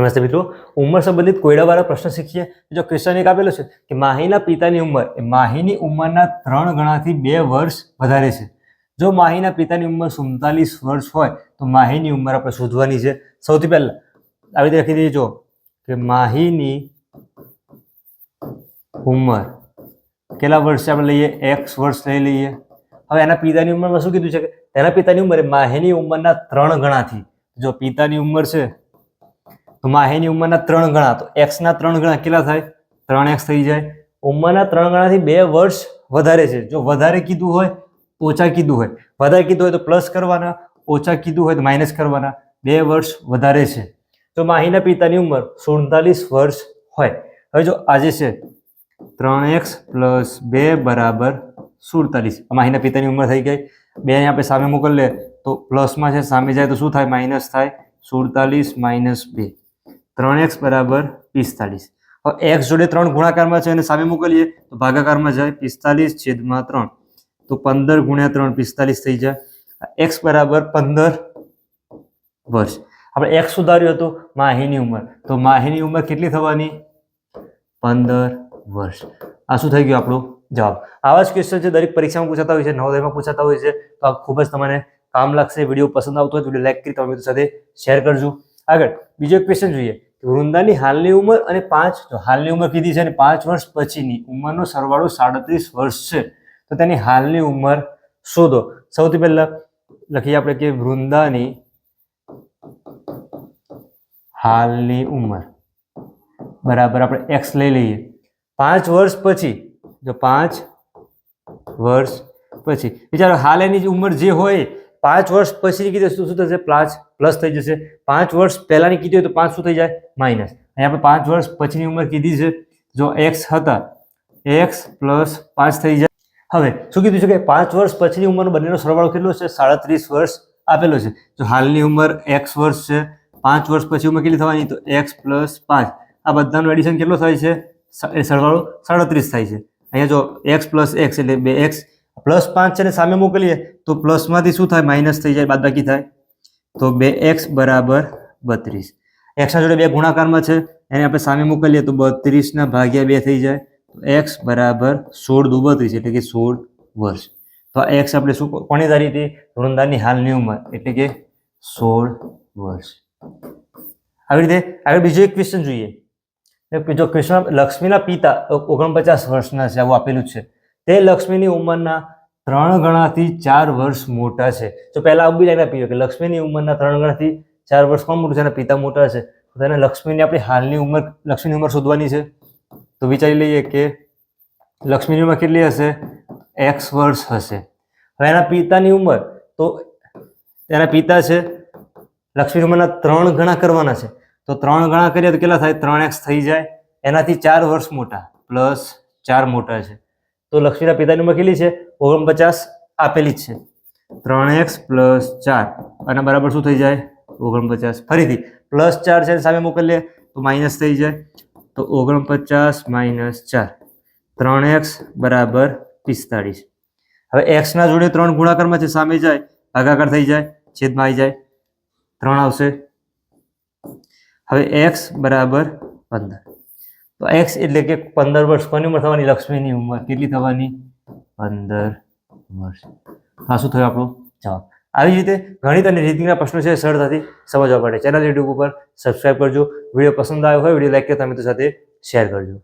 નમસ્તે મિત્રો, ઉંમર સંબંધિત કોયડાવાળા પ્રશ્ન શીખીએ. જો ક્વેશ્ચન એક આપેલો છે કે માહીના પિતાની ઉંમર એ માહીની ઉંમરના ત્રણ ગણાથી બે વર્ષ વધારે છે. જો માહીના પિતાની ઉંમર સુડતાલીસ વર્ષ હોય, તો માહીની ઉંમર આપણે શોધવાની છે. સૌથી પહેલા આવી રીતે લખી દઈએ જો કે માહીની ઉંમર કેટલા વર્ષ આપણે લઈએ એક્સ વર્ષ લઈ લઈએ. હવે એના પિતાની ઉંમરમાં શું કીધું છે કે તેના પિતાની ઉંમર માહીની ઉંમરના ત્રણ ગણાથી. જો પિતાની ઉંમર છે તો માહીની ઉંમરના ત્રણ ગણા તો એક્સના ત્રણ ગણા કેટલા થાય? ત્રણ એક્સ થઈ જાય. ઉંમરના ત્રણ ગણાથી બે વર્ષ વધારે છે. જો વધારે કીધું હોય ઓછા કીધું હોય. વધારે કીધું હોય તો પ્લસ કરવાના, ઓછા કીધું હોય તો માઇનસ કરવાના. બે વર્ષ વધારે છે. તો માહીના પિતાની ઉંમર સુડતાલીસ વર્ષ હોય. હવે જો આજે છે ત્રણ એક્સ પ્લસ બે બરાબર સુડતાલીસ. માહીના પિતાની ઉંમર થઈ ગઈ. બે આપણે સામે મોકલી લે તો પ્લસમાં છે, સામે જાય તો શું થાય? માઇનસ થાય. સુડતાલીસ માઇનસ બે. ત્રણ એક્સ બરાબર પિસ્તાલીસ હવે એક્સ જોડે ત્રણ ગુણાકારમાં છે અને સામે મોકલીએ તો ભાગાકારમાં જાય પિસ્તાલીસ છેદમાં ત્રણ. તો પંદર ગુણ્યા ત્રણ પિસ્તાલીસ થઈ જાય. એક્સ બરાબર પંદર વર્ષ. આપણે એક્સ સુધાર્યું હતું માહીની ઉંમર. તો માહીની ઉંમર કેટલી થવાની? પંદર વર્ષ. આ શું થઈ ગયું આપણું જવાબ? આવા જ ક્વેશ્ચન છે, દરેક પરીક્ષામાં પૂછાતા હોય છે, નવોદયમાં પૂછાતા હોય છે. તો ખૂબ જ તમને કામ લાગશે. વીડિયો પસંદ આવતો હોય તો વીડિયો લાઈક કરી, તમારા સાથે શેર કરજો. આગળ, બીજો ક્વેશ્ચન જોઈએ. વૃંદાની હાલની ઉંમર અને પાંચ હાલની ઉંમર કીધી છે અને પાંચ વર્ષ પછીની. ઉંમરનો સરવાળો સાડત્રીસ વર્ષ છે. તો તેની હાલની ઉંમર શોધો. સૌથી પહેલા લખીએ આપણે કે વૃંદાની હાલની ઉંમર. બરાબર, આપણે એક્સ લઈ લઈએ. પાંચ વર્ષ પછી, જો પાંચ વર્ષ પછી. વિચારો, હાલ એની ઉંમર જે હોય પાંચ વર્ષ પછીની કીધું શું શું થશે? પાંચ પ્લસ થઈ જશે. પાંચ વર્ષ પહેલાંની કીધી હોય તો પાંચ શું થઈ જાય? માઇનસ. અહીંયા આપણે પાંચ વર્ષ પછીની ઉંમર કીધી છે. જો એક્સ હતા એક્સ પ્લસ પાંચ થઈ જાય. હવે, શું કીધું છે કે પાંચ વર્ષ પછીની ઉંમરનો બંનેનો સરવાળો કેટલો છે? સાડત્રીસ વર્ષ આપેલો છે. જો હાલની ઉંમર એક્સ વર્ષ છે, પાંચ વર્ષ પછી ઉંમર કેટલી થવાની? તો એક્સ પ્લસ પાંચ. આ બધાનું એડિશન કેટલો થાય છે? એ સરવાળો સાડત્રીસ થાય છે. અહીંયા જો એક્સ પ્લસ એક્સ એટલે બે એક્સ પ્લસ પાંચ છે ને સામે મોકલીએ, તો પ્લસમાંથી શું થાય? માઇનસ થઈ જાય, બાદબાકી થાય. તો બે એક્સ બરાબર બત્રીસ. એક્સના જોડે બે ગુણાકારમાં છે, એને આપણે સામે મોકલીએ, તો બત્રીસના ભાગ્યા બે થઈ જાય. એક્સ બરાબર સોળ દુ બત્રીસ, એટલે કે સોળ વર્ષ. તો આ એક્સ આપણે શું કોની ધારી હતી? વૃંદાની હાલની ઉંમર, એટલે કે સોળ વર્ષ. આવી રીતે, આગળ બીજો એક ક્વેશ્ચન જોઈએ. જો ક્રિષ્ણ લક્ષ્મીના પિતા, ઓગણપચાસ વર્ષના છે, આવું આપેલું છે. તે લક્ષ્મીની ઉંમરના ત્રણ ગણાથી ચાર વર્ષ મોટા છે. તો પહેલા આવું બી આપીએ કે લક્ષ્મીની ઉંમરના ત્રણ ગણાથી ચાર વર્ષ કોણ મોટું છે? એના પિતા મોટા છે. તો તેને લક્ષ્મીની આપણી હાલની ઉંમર, લક્ષ્મીની ઉંમર શોધવાની છે. તો વિચારી લઈએ કે લક્ષ્મીની ઉંમર કેટલી હશે? એક્સ વર્ષ હશે. હવે એના પિતાની ઉંમર, તો એના પિતા છે લક્ષ્મી ઉંમરના ત્રણ ગણા કરવાના છે. તો ત્રણ ગણા કરીએ તો કેટલા થાય? ત્રણ એક્સ થઈ જાય. એનાથી ચાર વર્ષ મોટા, પ્લસ ચાર મોટા છે. તો લક્ષ્મીના પિતાની ઉંમર કેટલી છે? ઓગણપચાસ આપેલી જ છે. ત્રણ એક્સ પ્લસ ચાર. અને બરાબર શું થઈ જાય? ઓગણપચાસ. ફરીથી, પ્લસ ચાર છે સામે મોકલીએ તો માઇનસ થઈ જાય. તો ઓગણપચાસ માઇનસ ચાર. ત્રણ એક્સ બરાબર પિસ્તાળીસ. હવે એક્સના જોડે ત્રણ ગુણાકારમાં છે સામે જાય, ભાગાકાર થઈ જાય, છેદમાં આવી જાય. ત્રણ આવશે. હવે એક્સ બરાબર પંદર. તો એક્સ એટલે કે પંદર વર્ષ, કોની ઉંમર થવાની? લક્ષ્મીની ઉંમર. કેટલી થવાની? પંદર વર્ષ. આ શું થયું આપણો? જવાબ. આવી જ રીતે ગણિત અને રીતિના પ્રશ્નો છે સરળતાથી સમજવા માટે. ચેનલ યુટ્યુબ ઉપર સબસ્ક્રાઇબ કરજો. વીડિયો પસંદ આવ્યો હોય, વીડિયો લાઈક કરતા મિત્રો સાથે શેર કરજો.